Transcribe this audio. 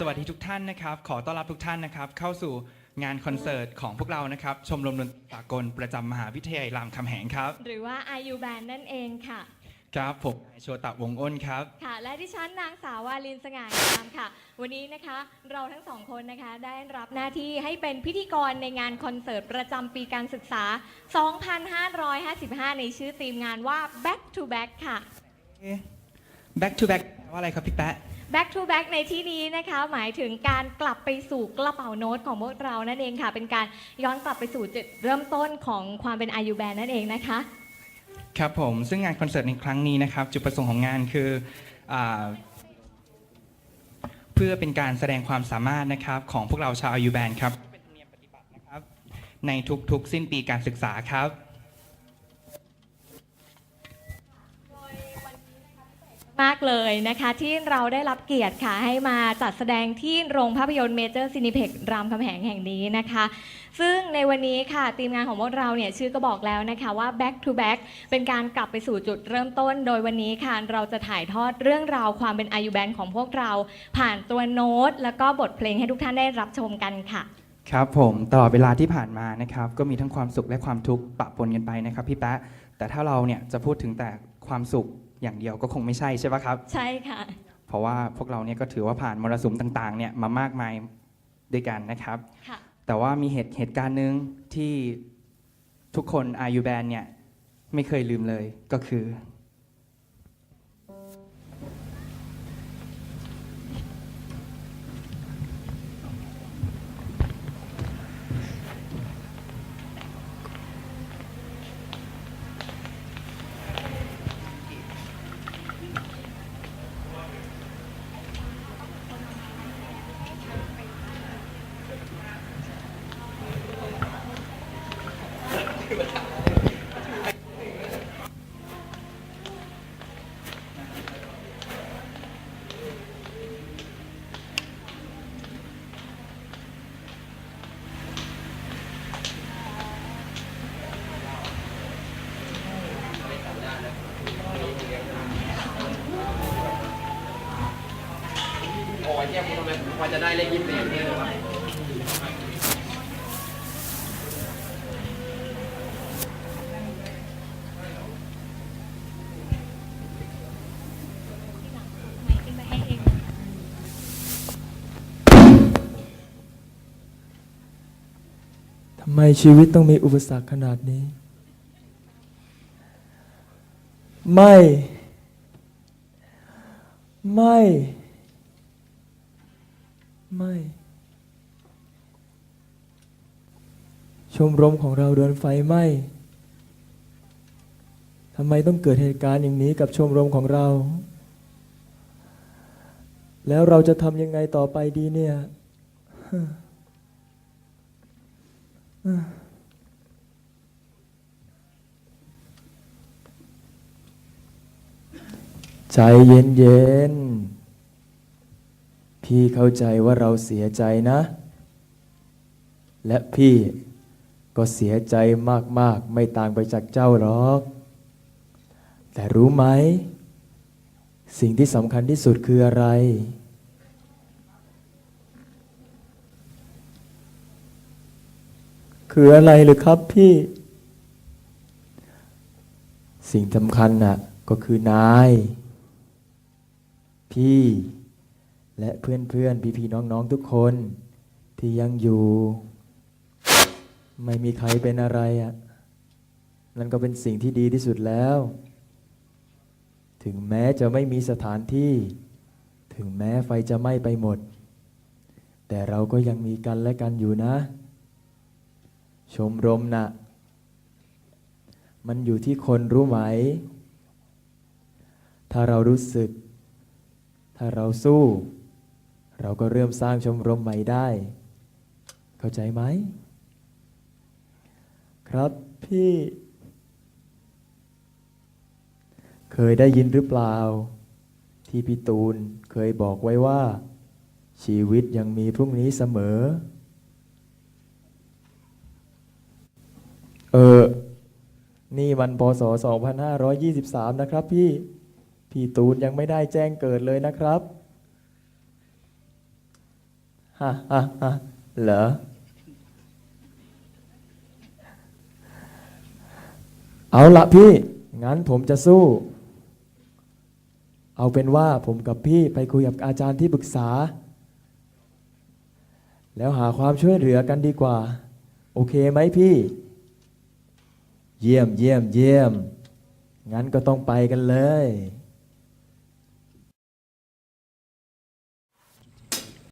สวัสดีทุกท่านนะครับ ขอต้อนรับทุกท่านนะครับ เข้าสู่งานคอนเสิร์ตของพวกเรานะครับ ชมรมดนตรีสากลประจำมหาวิทยาลัยรามคำแหงครับ หรือว่า IU Band นั่นเองค่ะ ครับผมนายโชตะวงอ้นครับ ค่ะ และดิฉันนางสาววาลินสง่างามค่ะ วันนี้นะคะเราทั้งสองคนนะคะได้รับหน้าที่ให้เป็นพิธีกรในงานคอนเสิร์ตประจำปีการศึกษา 2555 ในชื่อธีมงานว่า Back to Back ค่ะ back to back แปลว่าอะไรครับพี่แป๊ะ Back to Back ในที่นี้นะคะ หมายถึงการกลับไปสู่กระเป๋าโน้ตของพวกเรานั่นเองค่ะ เป็นการย้อนกลับไปสู่จุดเริ่มต้นของความเป็น IU Band นั่นเองนะคะ ครับผมซึ่งงานคอนเสิร์ตในครั้งนี้นะครับ จุดประสงค์ของงานคืออาเพื่อเป็นการแสดงความสามารถนะครับของพวกเราชาวอายุแบนครับเป็นธรรมเนียมปฏิบัตินะครับในทุกๆ สิ้นปีการศึกษาครับ มากเลยนะคะ ที่เราได้รับเกียรติค่ะให้มาจัดแสดงที่โรงภาพยนตร์เมเจอร์ซินิเพ็กรามคำแหงแห่งนี้นะคะ ซึ่งในวันนี้ค่ะทีมงานของพวกเราเนี่ยชื่อก็บอกแล้วนะคะว่า back to back เป็นการกลับไปสู่จุดเริ่มต้น โดยวันนี้ค่ะเราจะถ่ายทอดเรื่องราวความเป็นอายุแบนของพวกเรา ผ่านตัวโน้ต แล้วก็บทเพลงให้ทุกท่านได้รับชมกันค่ะ ครับผมตลอดเวลาที่ผ่านมานะครับก็มีทั้งความสุขและความทุกข์ปะปนกันไปนะครับพี่แป๊ะแต่ถ้าเราเนี่ยจะพูดถึงแต่ความสุข อย่างเดียวก็คงไม่ใช่ใช่ปะครับ ใช่ค่ะ เพราะว่าพวกเราเนี่ยก็ถือว่าผ่านมรสุมต่างๆเนี่ยมามากมายด้วยกันนะครับ ค่ะ แต่ว่ามีเหตุเหตุการณ์หนึ่งที่ทุกคนอายุแบนเนี่ยไม่เคยลืมเลยก็คือ โอ้ยเทียบคุณทำไมพอจะได้เลขยี่สิบเอ็ดเนี่ยำไมชีวิตต้องมีอุปสรรคขนาดนี้ ไม่ ไม่ ไม่ ชมรมของเราโดนไฟไหม้ทำไมต้องเกิดเหตุการณ์อย่างนี้กับชมรมของเรา แล้วเราจะทำยังไงต่อไปดีเนี่ย ใจเย็นเย็นๆพี่เข้าใจว่าเราเสียใจนะ และพี่ก็เสียใจมาก ๆ ไม่ต่างไปจากเจ้าหรอก แต่รู้ไหม สิ่งที่สำคัญที่สุดคืออะไร คืออะไรหรือครับพี่ สิ่งสำคัญน่ะ ก็คือนาย พี่ และเพื่อนเพื่อนพี่พี่น้องน้องทุกคน ที่ยังอยู่ ไม่มีใครเป็นอะไรอะนั่นก็เป็นสิ่งที่ดีที่สุดแล้ว ถึงแม้จะไม่มีสถานที่ ถึงแม้ไฟจะไหม้ไปหมด แต่เราก็ยังมีกันและกันอยู่นะ ชมรมน่ะ มันอยู่ที่คนรู้ไหม ถ้าเรารู้สึก ถ้าเราสู้ เราก็เริ่มสร้างชมรมใหม่ได้ เข้าใจไหม ครับพี่ เคยได้ยินหรือเปล่า ที่พี่ตูนเคยบอกไว้ว่า ชีวิตยังมีพรุ่งนี้เสมอ เออ นี่มันพศ 2523 นะครับพี่ พี่ตูนยังไม่ได้แจ้งเกิดเลยนะครับฮ่าฮ่าฮ่าเหรอ เอาละพี่ งั้นผมจะสู้ เอาเป็นว่าผมกับพี่ไปคุยกับอาจารย์ที่ปรึกษา แล้วหาความช่วยเหลือกันดีกว่า โอเคไหมพี่ เยี่ยมเยี่ยมเยี่ยม งั้นก็ต้องไปกันเลย